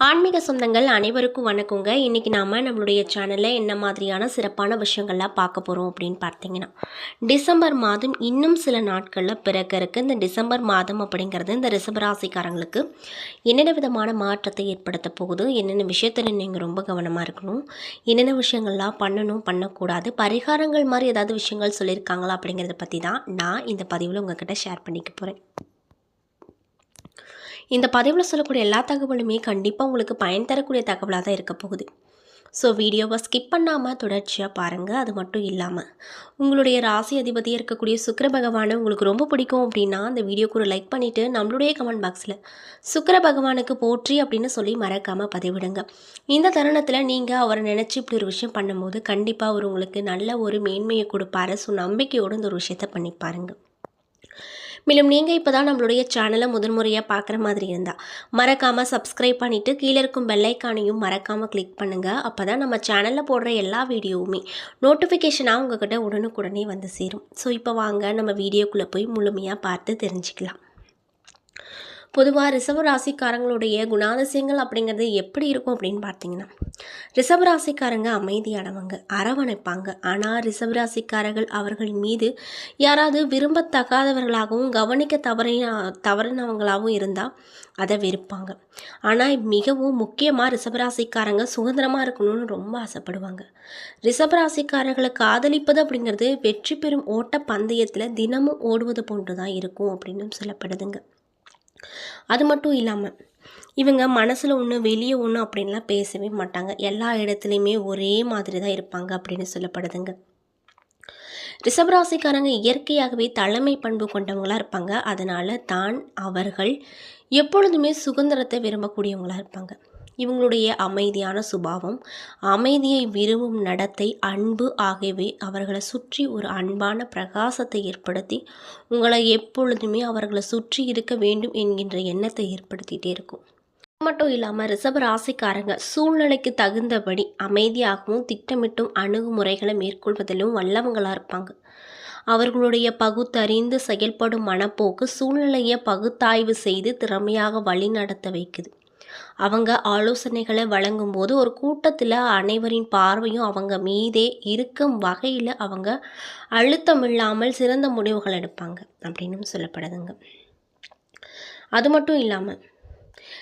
ஆன்மீக சொந்தங்கள் அனைவருக்கும் வணக்கங்க. இன்றைக்கி நாம் நம்மளுடைய சேனலில் என்ன மாதிரியான சிறப்பான விஷயங்கள்லாம் பார்க்க போகிறோம் அப்படின்னு பார்த்தீங்கன்னா டிசம்பர் மாதம் இன்னும் சில நாட்களில் பிறக்க இருக்கு இந்த டிசம்பர் மாதம் அப்படிங்கிறது இந்த ரிசபராசிக்காரங்களுக்கு என்னென்ன விதமான மாற்றத்தை ஏற்படுத்த போகுது என்னென்ன விஷயத்தில் நீங்கள் ரொம்ப கவனமாக இருக்கணும் என்னென்ன விஷயங்கள்லாம் பண்ணணும் பண்ணக்கூடாது பரிகாரங்கள் மாதிரி ஏதாவது விஷயங்கள் சொல்லியிருக்காங்களா அப்படிங்கிறத பற்றி தான் நான் இந்த பதிவில் உங்ககிட்ட ஷேர் பண்ணிக்க போகிறேன் இந்த பதிவில் சொல்லக்கூடிய எல்லா தகவலுமே கண்டிப்பாக உங்களுக்கு பயன் தரக்கூடிய தகவலாக தான் இருக்க போகுது. ஸோ வீடியோவை ஸ்கிப் பண்ணாமல் தொடர்ச்சியாக பாருங்கள் அது மட்டும் இல்லாமல் உங்களுடைய ராசி அதிபதியாக இருக்கக்கூடிய சுக்கிர பகவானை உங்களுக்கு ரொம்ப பிடிக்கும் அப்படின்னா அந்த வீடியோக்கு ஒரு லைக் பண்ணிவிட்டு நம்மளுடைய கமெண்ட் பாக்ஸில் சுக்கிர பகவானுக்கு போற்றி அப்படின்னு சொல்லி மறக்காமல் பதிவிடுங்க. இந்த தருணத்தில் நீங்கள் அவரை நினச்சி இப்படி ஒரு விஷயம் பண்ணும்போது கண்டிப்பாக அவர் உங்களுக்கு நல்ல ஒரு மேன்மையை கொடுப்பாரு. ஸோ நம்பிக்கையோடு இந்த ஒரு விஷயத்தை பண்ணி பாருங்கள் மேலும் நீங்கள் இப்போ தான் நம்மளுடைய சேனலை முதன்முறையாக பார்க்குற மாதிரி இருந்தால் மறக்காமல் சப்ஸ்கிரைப் பண்ணிவிட்டு கீழே இருக்கும் பெல்லைக்கானையும் மறக்காமல் கிளிக் பண்ணுங்கள் அப்போ தான் நம்ம சேனலில் போடுற எல்லா வீடியோவுமே நோட்டிஃபிகேஷனாக உங்ககிட்ட உடனுக்குடனே வந்து சேரும். ஸோ இப்போ வாங்க நம்ம வீடியோக்குள்ளே போய் முழுமையாக பார்த்து தெரிஞ்சுக்கலாம். பொதுவாக ரிசவராசிக்காரங்களுடைய குணாதிசயங்கள் அப்படிங்கிறது எப்படி இருக்கும் அப்படின்னு பார்த்தீங்கன்னா ரிசவராசிக்காரங்க அமைதியானவங்க அரவணைப்பாங்க. ஆனால் ரிசவராசிக்காரர்கள் அவர்கள் மீது யாராவது விரும்பத்தகாதவர்களாகவும் கவனிக்க தவறின தவறினவங்களாகவும் இருந்தால் அதை வெறுப்பாங்க. ஆனால் மிகவும் முக்கியமாக ரிஷபராசிக்காரங்க சுதந்திரமாக இருக்கணும்னு ரொம்ப ஆசைப்படுவாங்க. ரிஷபராசிக்காரர்களை காதலிப்பது அப்படிங்கிறது வெற்றி பெறும் ஓட்ட பந்தயத்தில் தினமும் ஓடுவது போன்று தான் இருக்கும் அப்படின்னு சொல்லப்படுதுங்க. அது மட்டும் இல்லாமல் இவங்க மனசில் ஒன்று வெளியே ஒன்று அப்படின்லாம் பேசவே மாட்டாங்க. எல்லா இடத்துலையுமே ஒரே மாதிரி தான் இருப்பாங்க அப்படின்னு சொல்லப்படுதுங்க. ரிஷபராசிக்காரங்க இயற்கையாகவே தலைமை பண்பு கொண்டவங்களாக இருப்பாங்க. அதனால் தான் அவர்கள் எப்பொழுதுமே சுதந்திரத்தை விரும்பக்கூடியவங்களாக இருப்பாங்க. இவங்களுடைய அமைதியான சுபாவம் அமைதியை விரும்பும் நடத்தை அன்பு ஆகியவை அவர்களை சுற்றி ஒரு அன்பான பிரகாசத்தை ஏற்படுத்தி உங்களை எப்பொழுதுமே அவர்களை சுற்றி இருக்க வேண்டும் என்கின்ற எண்ணத்தை ஏற்படுத்திகிட்டே இருக்கும். மட்டும் இல்லாமல் ரிசர்வ் ராசிக்காரங்க சூழ்நிலைக்கு தகுந்தபடி அமைதியாகவும் திட்டமிட்டும் அணுகுமுறைகளை மேற்கொள்வதிலும் வல்லவங்களாக இருப்பாங்க. அவர்களுடைய பகுத்தறிந்து செயல்படும் மனப்போக்கு சூழ்நிலையை பகுத்தாய்வு செய்து திறமையாக வழிநடத்த வைக்குது. அவங்க ஆலோசனைகளை வழங்கும்போது ஒரு கூட்டத்தில் அனைவரின் பார்வையும் அவங்க மீதே இருக்கும் வகையில் அவங்க அழுத்தம் இல்லாமல் சிறந்த முடிவுகள் எடுப்பாங்க அப்படின்னும் சொல்லப்படுதுங்க. அது மட்டும் இல்லாமல்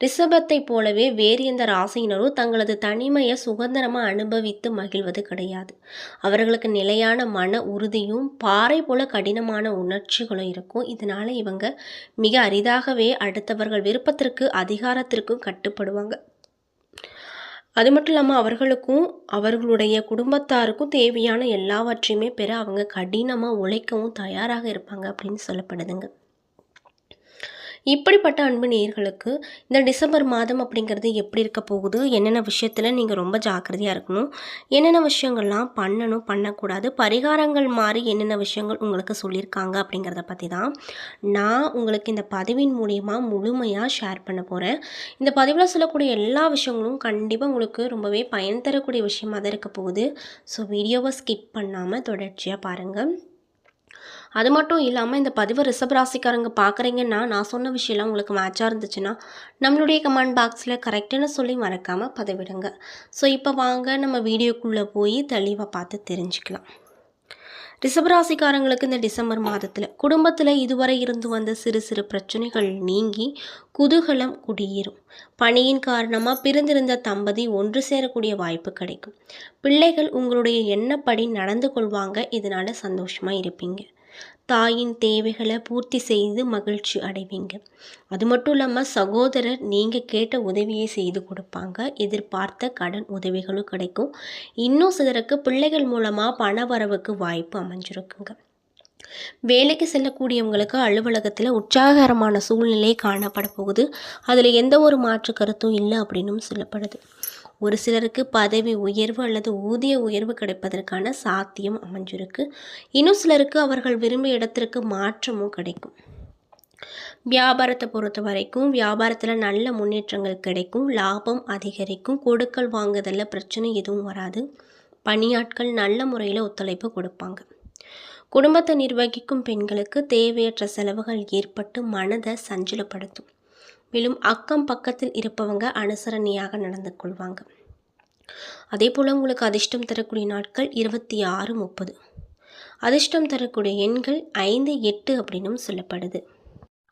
ரிஷபத்தை போலவே வேறு எந்த ராசியினரும் தங்களது தனிமையை சுதந்திரமாக அனுபவித்து மகிழ்வது கிடையாது. அவர்களுக்கு நிலையான மன உறுதியும் பாறை போல கடினமான உணர்ச்சிகளும் இருக்கும். இதனால் இவங்க மிக அரிதாகவே அடுத்தவர்கள் விருப்பத்திற்கு அதிகாரத்திற்கும் கட்டுப்படுவாங்க. அது மட்டும் இல்லாமல் அவர்களுக்கும் அவர்களுடைய குடும்பத்தாருக்கும் தேவையான எல்லாவற்றையுமே பெற அவங்க கடினமாக உழைக்கவும் தயாராக இருப்பாங்க அப்படின்னு சொல்லப்படுதுங்க. இப்படிப்பட்ட அன்பு நேர்களுக்கு இந்த டிசம்பர் மாதம் அப்படிங்கிறது எப்படி இருக்க போகுது? என்னென்ன விஷயத்தில் நீங்கள் ரொம்ப ஜாக்கிரதையாக இருக்கணும்? என்னென்ன விஷயங்கள்லாம் பண்ணணும் பண்ணக்கூடாது? பரிகாரங்கள் மாதிரி என்னென்ன விஷயங்கள் உங்களுக்கு சொல்லியிருக்காங்க அப்படிங்கிறத பற்றி தான் நான் உங்களுக்கு இந்த பதிவின் மூலியமாக முழுமையாக ஷேர் பண்ண போகிறேன் இந்த பதிவில் சொல்லக்கூடிய எல்லா விஷயங்களும் கண்டிப்பாக உங்களுக்கு ரொம்பவே பயன் தரக்கூடிய விஷயமாக தான் இருக்க போகுது. ஸோ வீடியோவை ஸ்கிப் பண்ணாமல் தொடர்ச்சியாக பாருங்கள் அது மட்டும் இல்லாமல் இந்த பதிவு ரிஷபராசிக்காரங்க பார்க்குறீங்கன்னா நான் சொன்ன விஷயம்லாம் உங்களுக்கு மேட்சாக இருந்துச்சுன்னா நம்மளுடைய கமெண்ட் பாக்ஸில் கரெக்டுன்னு சொல்லி மறக்காமல் பதிவிடுங்க. ஸோ இப்போ வாங்க நம்ம வீடியோக்குள்ளே போய் தெளிவாக பார்த்து தெரிஞ்சுக்கலாம். ரிஷபராசிக்காரங்களுக்கு இந்த டிசம்பர் மாதத்தில் குடும்பத்தில் இதுவரை இருந்து வந்த சிறு சிறு பிரச்சனைகள் நீங்கி குதூகலம் குடியேறும். பணியின் காரணமாக பிரிந்திருந்த தம்பதி ஒன்று சேரக்கூடிய வாய்ப்பு கிடைக்கும். பிள்ளைகள் உங்களுடைய எண்ணப்படி நடந்து கொள்வாங்க இதனால் சந்தோஷமாக இருப்பீங்க. தாயின் தேவைகளை பூர்த்தி செய்து மகிழ்ச்சி அடைவீங்க. அது மட்டும் இல்லாமல் சகோதரர் நீங்கள் கேட்ட உதவியை செய்து கொடுப்பாங்க. எதிர்பார்த்த கடன் உதவிகளும் கிடைக்கும். இன்னும் சிலருக்கு பிள்ளைகள் மூலமாக பண வரவுக்கு வாய்ப்பு அமைஞ்சிருக்குங்க. வேலைக்கு செல்லக்கூடியவங்களுக்கு அலுவலகத்தில் உற்சாகரமான சூழ்நிலை காணப்பட போகுது அதில் எந்த ஒரு மாற்று கருத்தும் இல்லை அப்படின்னும் சொல்லப்படுது. ஒரு சிலருக்கு பதவி உயர்வு அல்லது ஊதிய உயர்வு கிடைப்பதற்கான சாத்தியம் அமைஞ்சிருக்கு. இன்னும் சிலருக்கு அவர்கள் விரும்பிய இடத்திற்கு மாற்றமும் கிடைக்கும். வியாபாரத்தை பொறுத்த வரைக்கும் வியாபாரத்தில் நல்ல முன்னேற்றங்கள் கிடைக்கும் லாபம் அதிகரிக்கும் கொடுக்கல் வாங்குதலில் பிரச்சனை எதுவும் வராது. பணியாட்கள் நல்ல முறையில் ஒத்துழைப்பு கொடுப்பாங்க. குடும்பத்தை நிர்வகிக்கும் பெண்களுக்கு தேவையற்ற செலவுகள் ஏற்பட்டு மனதை சஞ்சலப்படுத்தும். மேலும் அக்கம் பக்கத்தில் இருப்பவங்க அனுசரணையாக நடந்து கொள்வாங்க. அதே போல் உங்களுக்கு அதிர்ஷ்டம் தரக்கூடிய நாட்கள் இருபத்தி ஆறு முப்பது. அதிர்ஷ்டம் தரக்கூடிய எண்கள் ஐந்து எட்டு அப்படின்னும் சொல்லப்படுது.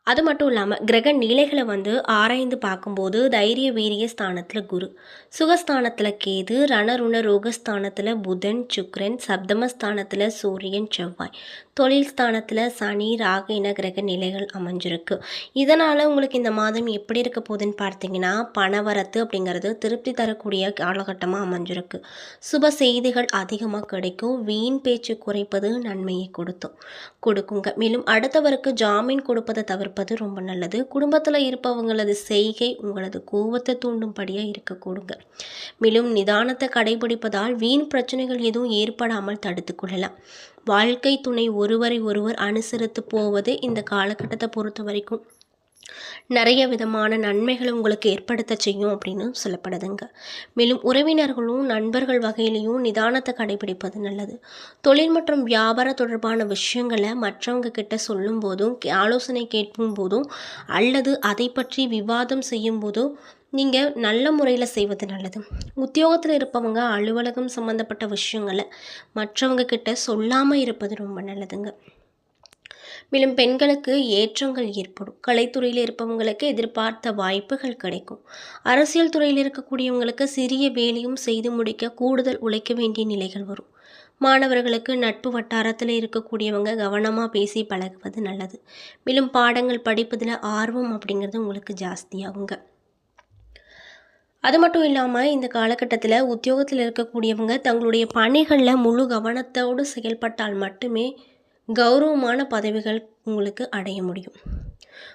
அது மட்டும் இல்லாமல் கிரக நிலைகளை வந்து ஆராய்ந்து பார்க்கும்போது தைரிய வீரிய ஸ்தானத்தில் குரு. சுகஸ்தானத்தில் கேது ரணருண ரோகஸ்தானத்தில் புதன் சுக்ரன் சப்தமஸ்தானத்தில் சூரியன் செவ்வாய். தொழில் ஸ்தானத்தில் சனி ராக இன கிரக நிலைகள் அமைஞ்சிருக்கு. இதனால் உங்களுக்கு இந்த மாதம் எப்படி இருக்க போகுதுன்னு பார்த்தீங்கன்னா பணவரத்து அப்படிங்கிறது திருப்தி தரக்கூடிய காலகட்டமாக அமைஞ்சிருக்கு. சுப செய்திகள் அதிகமாக கிடைக்கும். வீண் பேச்சு குறைப்பது நன்மையை கொடுத்தும் கொடுக்குங்க. மேலும் அடுத்தவருக்கு ஜாமீன் கொடுப்பதை தவிர்ப்பது ரொம்ப நல்லது. குடும்பத்தில் இருப்பவங்களது செய்கை உங்களது கோபத்தை தூண்டும்படியாக இருக்கக்கூடுங்க மேலும் நிதானத்தை கடைபிடிப்பதால் வீண் பிரச்சனைகள் எதுவும் ஏற்படாமல் தடுத்து கொள்ளலாம். வாழ்க்கை துணை ஒருவரை ஒருவர் அனுசரித்து போவது இந்த காலகட்டத்தை பொறுத்த வரைக்கும் நிறைய விதமான நன்மைகளை உங்களுக்கு ஏற்படுத்த செய்யும் அப்படின்னு சொல்லப்படுதுங்க. மேலும் உறவினர்களும் நண்பர்கள் வகையிலையும் நிதானத்தை கடைபிடிப்பது நல்லது. தொழில் மற்றும் வியாபார தொடர்பான விஷயங்களை மற்றவங்க கிட்ட சொல்லும் போதும் ஆலோசனை கேட்கும் போதும் அல்லது அதை பற்றி விவாதம் செய்யும் போதும் நீங்கள் நல்ல முறையில் செய்வது நல்லது. உத்தியோகத்தில் இருப்பவங்க அலுவலகம் சம்மந்தப்பட்ட விஷயங்களை மற்றவங்க கிட்ட சொல்லாமல் இருப்பது ரொம்ப நல்லதுங்க. மேலும் பெண்களுக்கு ஏற்றங்கள் ஏற்படும். கலைத்துறையில் இருப்பவங்களுக்கு எதிர்பார்த்த வாய்ப்புகள் கிடைக்கும். அரசியல் துறையில் இருக்கக்கூடியவங்களுக்கு சிறிய வேலையும் செய்து முடிக்க கூடுதல் உழைக்க வேண்டிய நிலைகள் வரும். மாணவர்களுக்கு நட்பு வட்டாரத்தில் இருக்கக்கூடியவங்க கவனமாக பேசி பழகுவது நல்லது. மேலும் பாடங்கள் படிப்பதில் ஆர்வம் அப்படிங்கிறது உங்களுக்கு ஜாஸ்தியாகுங்க. அது மட்டும் இல்லாமல் இந்த காலகட்டத்தில் உத்தியோகத்தில் இருக்கக்கூடியவங்க தங்களுடைய பணிகளில் முழு கவனத்தோடு செயல்பட்டால் மட்டுமே கௌரவமான பதவிகள் உங்களுக்கு அடைய முடியும்.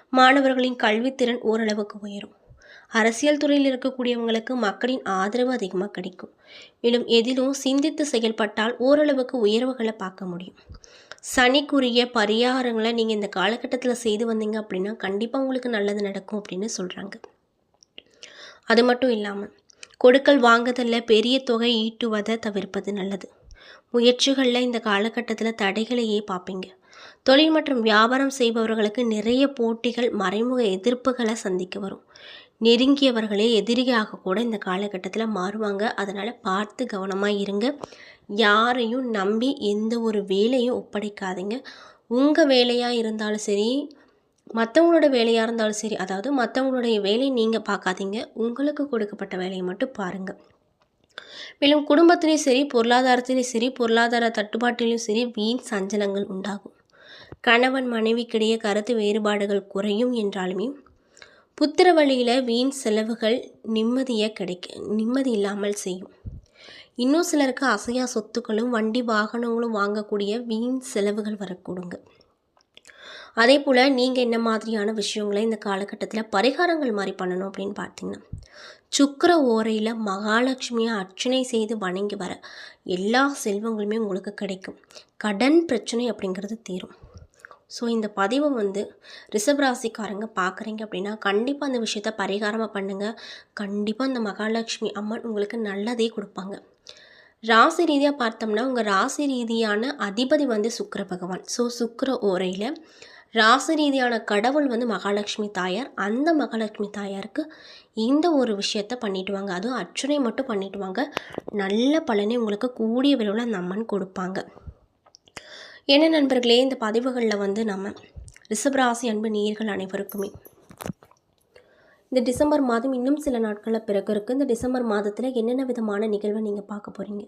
மாணவர்களின் கல்வித்திறன் ஓரளவுக்கு உயரும். அரசியல் துறையில் இருக்கக்கூடியவங்களுக்கு மக்களின் ஆதரவு அதிகமாக கிடைக்கும். மேலும் எதிலும் சிந்தித்து செயல்பட்டால் ஓரளவுக்கு உயர்வுகளை பார்க்க முடியும். சனிக்குரிய பரிகாரங்களை நீங்கள் இந்த காலகட்டத்தில் செய்து வந்தீங்க அப்படின்னா கண்டிப்பாக உங்களுக்கு நல்லது நடக்கும் அப்படின்னு சொல்கிறாங்க அது மட்டும் இல்லாமல் கொடுக்கல் வாங்குதலில் பெரிய தொகை ஈட்டுவதை தவிர்ப்பது நல்லது. முயற்சிகளில் இந்த காலகட்டத்தில் தடைகளையே பார்ப்பீங்க தொழில் மற்றும் வியாபாரம் செய்பவர்களுக்கு நிறைய போட்டிகள் மறைமுக எதிர்ப்புகளை சந்திக்க வரும். நெருங்கியவர்களே எதிரியாக கூட இந்த காலகட்டத்தில் மாறுவாங்க. அதனால் பார்த்து கவனமாக இருங்க. யாரையும் நம்பி எந்த ஒரு வேலையும் ஒப்படைக்காதீங்க. உங்கள் வேலையாக இருந்தாலும் சரி மற்றவங்களோட வேலையாக இருந்தாலும் சரி அதாவது மற்றவங்களுடைய வேலையை நீங்கள் பார்க்காதீங்க. உங்களுக்கு கொடுக்கப்பட்ட வேலையை மட்டும் பாருங்கள் மேலும் குடும்பத்திலையும் சரி பொருளாதாரத்திலையும் சரி பொருளாதார தட்டுப்பாட்டிலையும் சரி வீண் சஞ்சலங்கள் உண்டாகும். கணவன் மனைவிக்கிடையே கருத்து வேறுபாடுகள் குறையும் என்றாலுமே புத்திர வழியில் வீண் செலவுகள் நிம்மதியாக கிடைக்க நிம்மதி இல்லாமல் செய்யும். இன்னும் சிலருக்கு அசையா சொத்துக்களும் வண்டி வாகனங்களும் வாங்கக்கூடிய வீண் செலவுகள் வரக்கூடுங்க. அதே போல் நீங்கள் என்ன மாதிரியான விஷயங்களை இந்த காலகட்டத்தில் பரிகாரங்கள் மாதிரி பண்ணணும் அப்படின்னு பார்த்தீங்கன்னா சுக்கர ஓரையில் மகாலட்சுமியை அர்ச்சனை செய்து வணங்கி வர எல்லா செல்வங்களுமே உங்களுக்கு கிடைக்கும். கடன் பிரச்சனை அப்படிங்கிறது தீரும். ஸோ இந்த பதிவை வந்து ரிஷபராசிக்காரங்க பார்க்குறீங்க அப்படின்னா கண்டிப்பாக அந்த விஷயத்த பரிகாரமாக பண்ணுங்கள் கண்டிப்பாக அந்த மகாலட்சுமி அம்மன் உங்களுக்கு நல்லதே கொடுப்பாங்க. ராசி ரீதியாக பார்த்தோம்னா உங்கள் ராசி ரீதியான அதிபதி வந்து சுக்கர பகவான். ஸோ சுக்கர ஓரையில் ராசி ரீதியான கடவுள் வந்து மகாலட்சுமி தாயார். அந்த மகாலட்சுமி தாயாருக்கு இந்த ஒரு விஷயத்த பண்ணிட்டு வாங்க. அதுவும் அர்ச்சனை மட்டும் பண்ணிட்டு வாங்க. நல்ல பலனை உங்களுக்கு கூடிய விரைவில் அந்த அம்மன் கொடுப்பாங்க. என்ன நண்பர்களே இந்த பதிவுகளில் வந்து நம்ம ரிஷபராசி அன்பு நீர்கள் அனைவருக்குமே இந்த டிசம்பர் மாதம் இன்னும் சில நாட்களில் பிறகு இருக்குது இந்த டிசம்பர் மாதத்தில் என்னென்ன விதமான நிகழ்வை நீங்கள் பார்க்க போகிறீங்க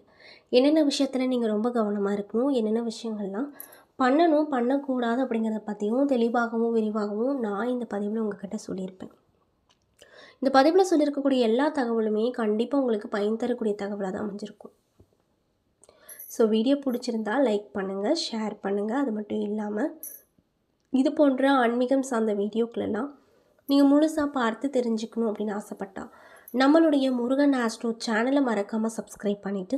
என்னென்ன விஷயத்தில் நீங்கள் ரொம்ப கவனமாக இருக்கணும்? என்னென்ன விஷயங்கள்லாம் பண்ணணும் பண்ணக்கூடாது அப்படிங்கிறத பற்றியும் தெளிவாகவும் விரிவாகவும் நான் இந்த பதிவில் உங்ககிட்ட சொல்லியிருப்பேன். இந்த பதிவில் சொல்லியிருக்கக்கூடிய எல்லா தகவலுமே கண்டிப்பாக உங்களுக்கு பயன் தரக்கூடிய தகவலாக தான் அமைஞ்சிருக்கும். ஸோ வீடியோ பிடிச்சிருந்தா லைக் பண்ணுங்கள் ஷேர் பண்ணுங்கள் அது மட்டும் இல்லாமல் இது போன்ற ஆன்மீகம் சார்ந்த வீடியோக்களெல்லாம் நீங்கள் முழுசாக பார்த்து தெரிஞ்சுக்கணும் அப்படின்னு ஆசைப்பட்டா நம்மளுடைய முருகன் ஆஸ்ட்ரோ சேனலை மறக்காமல் சப்ஸ்கிரைப் பண்ணிவிட்டு